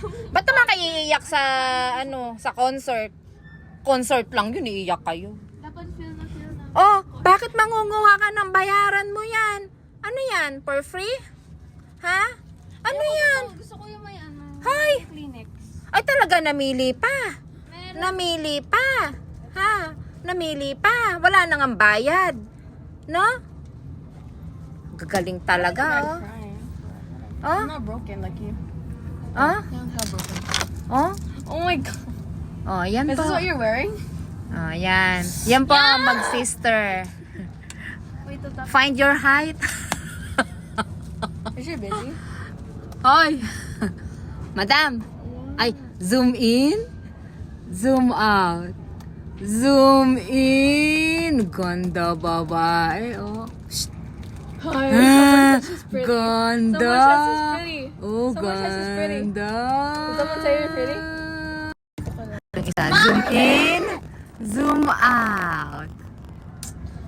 Ba't naman kayo iiyak sa, ano, sa concert? Concert lang yun, iiyak kayo. Dapat feel na feel na. Oh, bakit mangunguha ka ng bayaran mo yan? Ano yan? For free? Ha? Ano yan? Gusto ko yung may ano. Hi! Kleenex. Ay talaga namili pa. Meron. Namili pa. Ha? Namili pa. Wala nang ang bayad. No? Gagaling talaga, oh. Oh? I'm not broken like you. Oh? Broken. Oh? Oh my god. Oh, yan Is po. this what you're wearing? Oh, yan. Yan po ang mag-sister. Wait, top. Find your height. Is she busy? Hoy! Madam! Ay, zoom in. Zoom out. Zoom in. Ganda babae, oh. Shh. Hi. Ah, she's pretty. Ganda. Someone says she's pretty. Oh, Someone says she's pretty. ganda. Did someone say you're pretty? Isa, zoom in. Zoom out.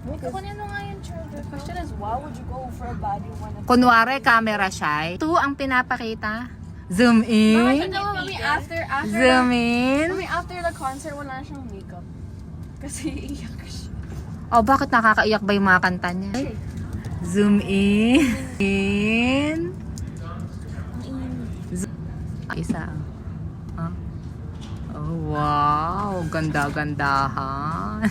The question is, why would you go for a body when it's... Kunwari, camera shy. Ito ang pinapakita. Zoom in. No, I mean, after, after, Zoom in. I mean, after the concert, wala na siyang makeup. Kasi iiyak siya. Oh, bakit nakakaiyak ba yung mga kanta niya? Zoom in. In. Isa. Ah. Oh, wow. Ganda-gandahan.